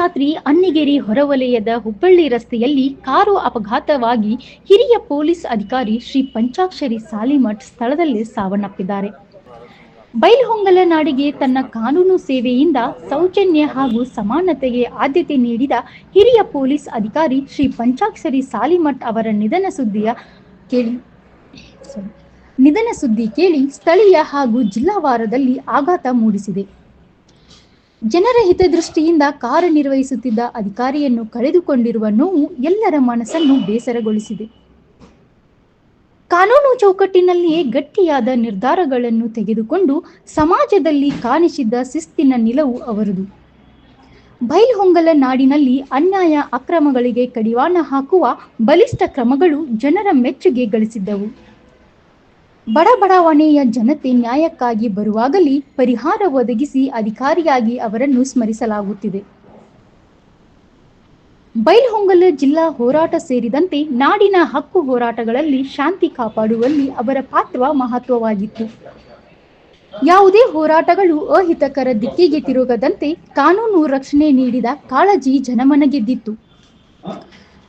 ರಾತ್ರಿ ಅನ್ನಿಗೆರೆ ಹೊರವಲಯದ ಹುಬ್ಬಳ್ಳಿ ರಸ್ತೆಯಲ್ಲಿ ಕಾರು ಅಪಘಾತವಾಗಿ ಹಿರಿಯ ಪೊಲೀಸ್ ಅಧಿಕಾರಿ ಶ್ರೀ ಪಂಚಾಕ್ಷರಿ ಸಾಲಿಮಠ್ ಸ್ಥಳದಲ್ಲಿ ಸಾವನ್ನಪ್ಪಿದ್ದಾರೆ. ಬೈಲಹೊಂಗಲ ನಾಡಿಗೆ ತನ್ನ ಕಾನೂನು ಸೇವೆಯಿಂದ ಸೌಜನ್ಯ ಹಾಗೂ ಸಮಾನತೆಗೆ ಆದ್ಯತೆ ನೀಡಿದ ಹಿರಿಯ ಪೊಲೀಸ್ ಅಧಿಕಾರಿ ಶ್ರೀ ಪಂಚಾಕ್ಷರಿ ಸಾಲಿಮಠ್ ಅವರ ನಿಧನ ಸುದ್ದಿಯ ಕೇಳಿ ನಿಧನ ಸುದ್ದಿ ಕೇಳಿ ಸ್ಥಳೀಯ ಹಾಗೂ ಜಿಲ್ಲಾವಾರದಲ್ಲಿ ಆಘಾತ ಮೂಡಿಸಿದೆ. ಜನರ ಹಿತದೃಷ್ಟಿಯಿಂದ ಕಾರ್ಯನಿರ್ವಹಿಸುತ್ತಿದ್ದ ಅಧಿಕಾರಿಯನ್ನು ಕಳೆದುಕೊಂಡಿರುವ ನೋವು ಎಲ್ಲರ ಮನಸ್ಸನ್ನು ಬೇಸರಗೊಳಿಸಿದೆ. ಕಾನೂನು ಚೌಕಟ್ಟಿನಲ್ಲಿಯೇ ಗಟ್ಟಿಯಾದ ನಿರ್ಧಾರಗಳನ್ನು ತೆಗೆದುಕೊಂಡು ಸಮಾಜದಲ್ಲಿ ಕಾಣಿಸಿದ್ದ ಶಿಸ್ತಿನ ನಿಲವು ಅವರದು. ಬೈಲ್ಹೊಂಗಲ ನಾಡಿನಲ್ಲಿ ಅನ್ಯಾಯ ಅಕ್ರಮಗಳಿಗೆ ಕಡಿವಾಣ ಹಾಕುವ ಬಲಿಷ್ಠ ಕ್ರಮಗಳು ಜನರ ಮೆಚ್ಚುಗೆ ಗಳಿಸಿದ್ದವು. ಬಡ ಬಡಾವಣೆಯ ಜನತೆ ನ್ಯಾಯಕ್ಕಾಗಿ ಬರುವಾಗಲಿ ಪರಿಹಾರ ಒದಗಿಸಿ ಅಧಿಕಾರಿಯಾಗಿ ಅವರನ್ನು ಸ್ಮರಿಸಲಾಗುತ್ತಿದೆ. ಬೈಲ್ಹೊಂಗಲ ಜಿಲ್ಲಾ ಹೋರಾಟ ಸೇರಿದಂತೆ ನಾಡಿನ ಹಕ್ಕು ಹೋರಾಟಗಳಲ್ಲಿ ಶಾಂತಿ ಕಾಪಾಡುವಲ್ಲಿ ಅವರ ಪಾತ್ರ ಮಹತ್ವವಾಗಿತ್ತು. ಯಾವುದೇ ಹೋರಾಟಗಳು ಅಹಿತಕರ ದಿಕ್ಕಿಗೆ ತಿರುಗದಂತೆ ಕಾನೂನು ರಕ್ಷಣೆ ನೀಡಿದ ಕಾಳಜಿ ಜನಮನಗೆದ್ದಿತ್ತು.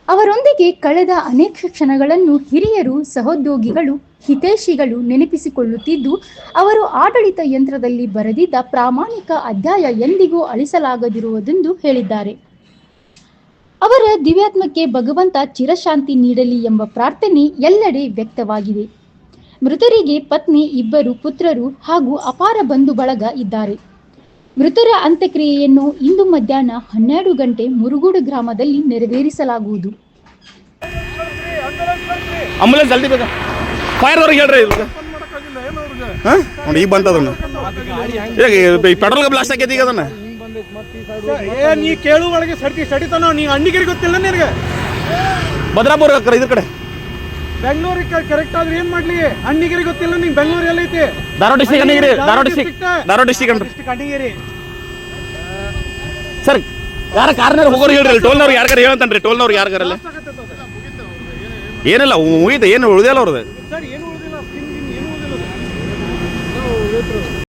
ಅವರೊಂದಿಗೆ ಕಳೆದ ಅನೇಕ ಕ್ಷಣಗಳನ್ನು ಹಿರಿಯರು, ಸಹೋದ್ಯೋಗಿಗಳು, ಹಿತೈಷಿಗಳು ನೆನಪಿಸಿಕೊಳ್ಳುತ್ತಿದ್ದು, ಅವರು ಆಡಳಿತ ಯಂತ್ರದಲ್ಲಿ ಬರೆದಿದ್ದ ಪ್ರಾಮಾಣಿಕ ಅಧ್ಯಾಯ ಎಂದಿಗೂ ಅಳಿಸಲಾಗದಿರುವುದೆಂದು ಹೇಳಿದ್ದಾರೆ. ಅವರ ದಿವ್ಯಾತ್ಮಕ್ಕೆ ಭಗವಂತ ಚಿರಶಾಂತಿ ನೀಡಲಿ ಎಂಬ ಪ್ರಾರ್ಥನೆ ಎಲ್ಲೆಡೆ ವ್ಯಕ್ತವಾಗಿದೆ. ಮೃತರಿಗೆ ಪತ್ನಿ, ಇಬ್ಬರು ಪುತ್ರರು ಹಾಗೂ ಅಪಾರ ಬಂಧು ಬಳಗ ಇದ್ದಾರೆ. ಮೃತರ ಅಂತ್ಯಕ್ರಿಯೆಯನ್ನು ಇಂದು ಮಧ್ಯಾಹ್ನ ಹನ್ನೆರಡು ಗಂಟೆ ಮುರುಗೋಡು ಗ್ರಾಮದಲ್ಲಿ ನೆರವೇರಿಸಲಾಗುವುದು. ಆಂಬುಲೆನ್ಸ್ ಜಲ್ದಿ ಬೇಕಾ ಹೇಳ್ರಿ ಇದು ಹಾಂ? ನೋಡಿ ಈಗ ಬಂತದನ್ನ ಈಗ ಪೆಟ್ರೋಲ್ಗೆ ಬ್ಲಾಸ್ಟ್ ಆಗೈತಿ ಈಗ ಅದನ್ನ. ಏ ನೀ ಕೇಳು ಒಳಗೆ ಸಡಿ ಸಡಿತಾನೋ ನೀ ಅಣ್ಣಿಗಿರಿ ಗೊತ್ತಿಲ್ಲ ನಿನಗೆ. ಭದ್ರಾಪುರ ಇದ್ರ ಕಡೆ. ಬೆಂಗಳೂರಿಗೆ ಕರೆಕ್ಟ್ ಆದ್ರೆ ಏನ್ ಮಾಡ್ಲಿ? ಅಣ್ಣಿಗಿರಿ ಗೊತ್ತಿಲ್ಲ ನಿಂಗೆ Bengaluru ಎಲ್ಲೈತಿ? Dharwad district Annigeri Dharwad district Dharwad district Annigeri sir ಯಾರ ಕಾರ್ನಾರ ಹೋಗೋರು ಹೇಳ್ರಿ ಟೋಲ್ನವ್ರು ಯಾರ್ಗಾರ ಹೇಳಂತನ್ರಿ ಟೋಲ್ನವ್ರು ಯಾರ್ಗಾರಲ್ಲ ಏನಿಲ್ಲ ಮುಗಿತ ಏನು ಉಳಿದಲ್ಲ ಅವ್ರದ್ದು ಸರ್